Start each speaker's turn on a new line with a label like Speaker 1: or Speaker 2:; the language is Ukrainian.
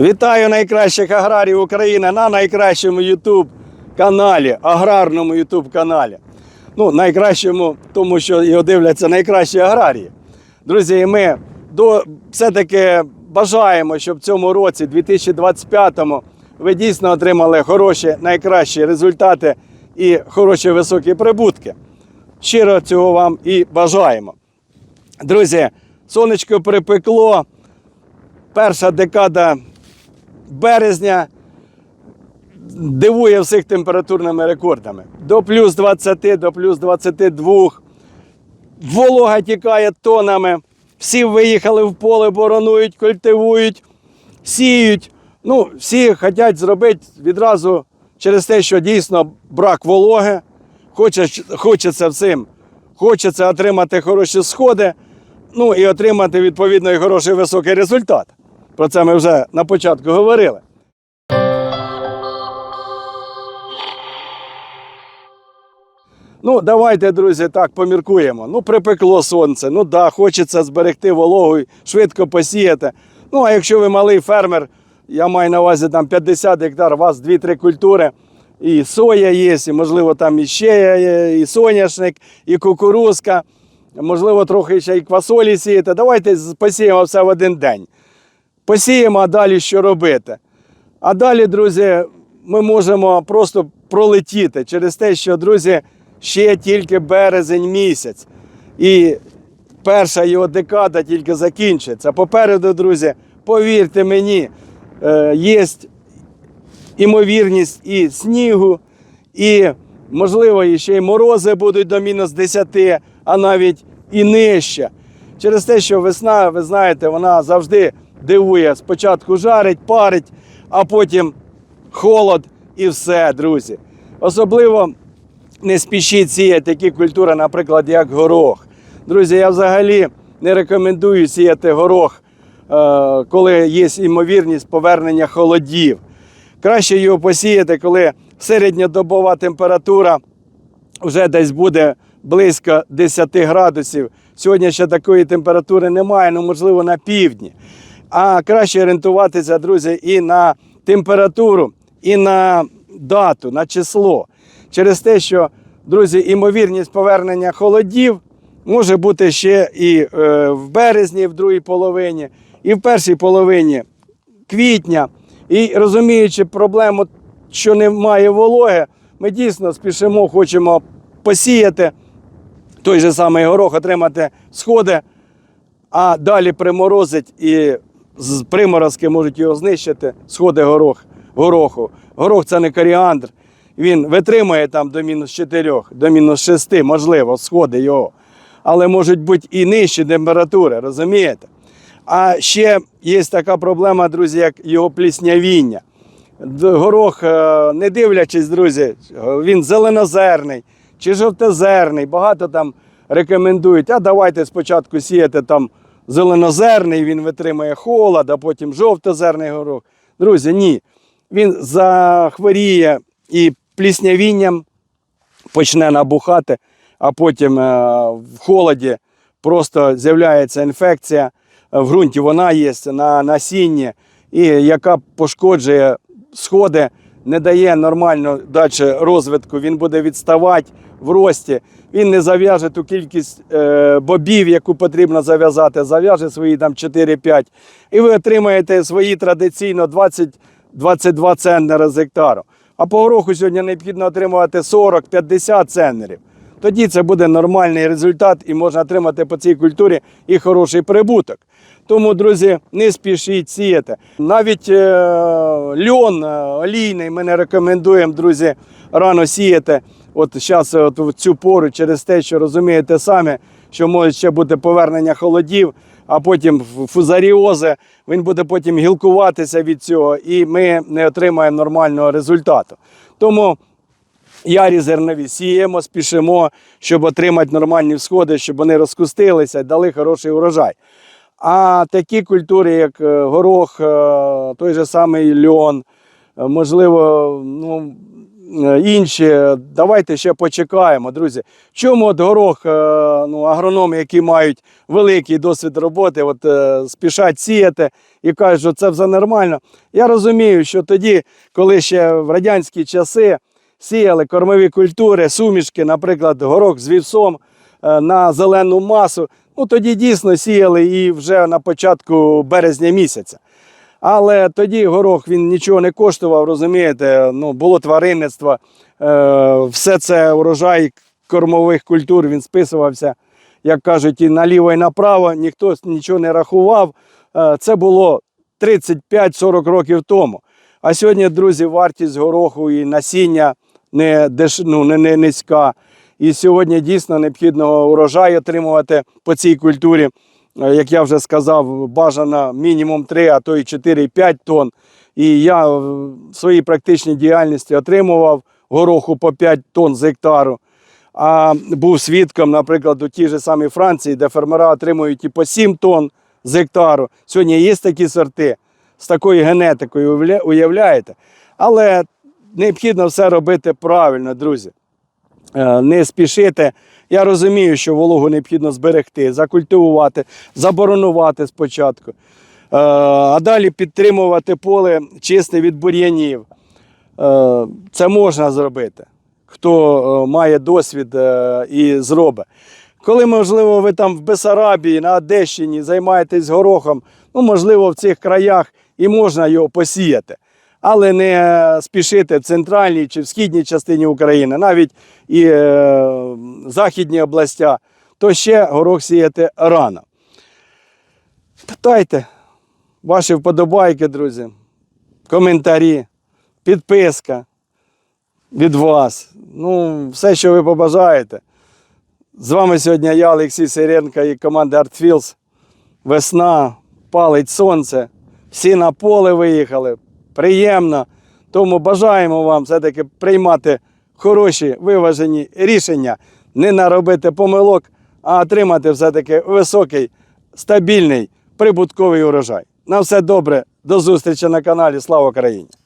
Speaker 1: Вітаю найкращих аграрів України на найкращому YouTube каналі, аграрному YouTube каналі. Ну, найкращому, тому що його дивляться найкращі аграрії. Друзі, ми до, все-таки бажаємо, щоб в цьому році, 2025-му, ви дійсно отримали хороші, найкращі результати і хороші високі прибутки. Щиро цього вам і бажаємо. Друзі, сонечко припекло. Перша декада березня дивує всіх температурними рекордами. До плюс 20, до плюс 22. Волога тікає тонами. Всі виїхали в поле, боронують, культивують, сіють. Ну, всі хочуть зробити відразу через те, що дійсно брак вологи. Хоче, хочеться всім. Хочеться отримати хороші сходи, ну і отримати відповідно і хороший високий результат. Про це ми вже на початку говорили. Ну, давайте, друзі, так поміркуємо. Ну, припекло сонце. Ну да, хочеться зберегти вологу, і швидко посіяти. Ну, а якщо ви малий фермер, я маю на увазі там 50 гектар, у вас 2-3 культури. І соя є, і можливо там і ще є, і соняшник, і кукурузка, можливо, трохи ще й квасолі сіяти. Давайте посіємо все в один день. Посіємо, а далі що робити? А далі, друзі, ми можемо просто пролетіти через те, що, друзі, ще тільки березень місяць. І перша його декада тільки закінчиться. Попереду, друзі, повірте мені, е, є імовірність і снігу, і, можливо, ще й морози будуть до мінус 10, а навіть і нижче. Через те, що весна, ви знаєте, вона завжди дивує. Спочатку жарить, парить, а потім холод і все, друзі. Особливо не спішіть сіяти такі культури, наприклад, як горох. Друзі, я взагалі не рекомендую сіяти горох, е, коли є ймовірність повернення холодів. Краще його посіяти, коли середньодобова температура вже десь буде близько 10 градусів. Сьогодні ще такої температури немає, ну можливо на півдні. А краще орієнтуватися, друзі, і на температуру, і на дату, на число. Через те, що, друзі, імовірність повернення холодів може бути ще і е, в березні, в другій половині, і в першій половині квітня. І розуміючи проблему, що немає вологи, ми дійсно спішимо, хочемо посіяти той же самий горох, отримати сходи, а далі приморозить і з приморозки можуть його знищити, сходи горох, гороху. Горох це не коріандр. Він витримує там до мінус 4, до мінус 6, можливо, сходи його. Але можуть бути і нижчі температури, розумієте? А ще є така проблема, друзі, як його пліснявіння. Горох, е, не дивлячись, друзі, він зеленозерний чи жовтозерний. Багато там рекомендують, а давайте спочатку сіяти там зеленозерний, він витримує холод, а потім жовтозерний горох. Друзі, ні. Він захворіє і пліснявінням почне набухати, а потім е, в холоді просто з'являється інфекція. В ґрунті вона є на насінні, і яка пошкоджує сходи, не дає нормально далі розвитку. Він буде відставати в рості. Він не зав'яже ту кількість е, бобів, яку потрібно зав'язати, зав'яже свої там 4-5. І ви отримаєте свої традиційно 20-22 центнери з гектару. А по гороху сьогодні необхідно отримувати 40-50 центнерів. Тоді це буде нормальний результат і можна отримати по цій культурі і хороший прибуток. Тому, друзі, не спішіть сіяти. Навіть е, льон е, олійний ми не рекомендуємо, друзі, рано сіяти. От зараз от в цю пору через те, що розумієте самі, що може ще бути повернення холодів, а потім фузаріози, він буде потім гілкуватися від цього, і ми не отримаємо нормального результату. Тому Ярі зернові сіємо, спішимо, щоб отримати нормальні всходи, щоб вони розкустилися і дали хороший урожай. А такі культури, як е, горох, е, той же самий льон, е, можливо, ну, е, інші. Давайте ще почекаємо, друзі. Чому от горох, е, ну, агрономи, які мають великий досвід роботи, от, е, спішать сіяти і кажуть, що це все нормально. Я розумію, що тоді, коли ще в радянські часи сіяли кормові культури, сумішки, наприклад, горох з вівсом е, на зелену масу, ну тоді дійсно сіяли і вже на початку березня місяця. Але тоді горох він нічого не коштував, розумієте, ну, було тваринництво, е, все це урожай кормових культур, він списувався, як кажуть, і наліво, і направо, ніхто нічого не рахував. Е, це було 35-40 років тому. А сьогодні, друзі, вартість гороху і насіння не, деш... ну, не, не низька. І сьогодні дійсно необхідно урожай отримувати по цій культурі. Е, Як я вже сказав, бажано мінімум 3, а то і 4-5 тонн. І я в своїй практичній діяльності отримував гороху по 5 тонн з гектару. А був свідком, наприклад, у тій же самій Франції, де фермера отримують і по 7 тонн з гектару. Сьогодні є такі сорти з такою генетикою, уявляєте? Але необхідно все робити правильно, друзі. Е, Не спішити. Я розумію, що вологу необхідно зберегти, закультивувати, заборонувати спочатку. Е, А далі підтримувати поле чисте від бур'янів. Е, Це можна зробити. Хто має досвід і зробить. Коли, можливо, ви там в Бесарабії, на Одещині займаєтесь горохом, ну, можливо, в цих краях і можна його посіяти. Але не спішити в центральній чи в східній частині України, навіть і е, західні областя, то ще горох сіяти рано. Питайте ваші вподобайки, друзі, коментарі, підписка від вас. Ну, все, що ви побажаєте. З вами сьогодні я, Олексій Сиренко і команда ArtFields. Весна, палить сонце. Всі на поле виїхали. Приємно. Тому бажаємо вам все-таки приймати хороші виважені рішення, не наробити помилок, а отримати все-таки високий, стабільний, прибутковий урожай. На все добре, до зустрічі на каналі. Слава Україні!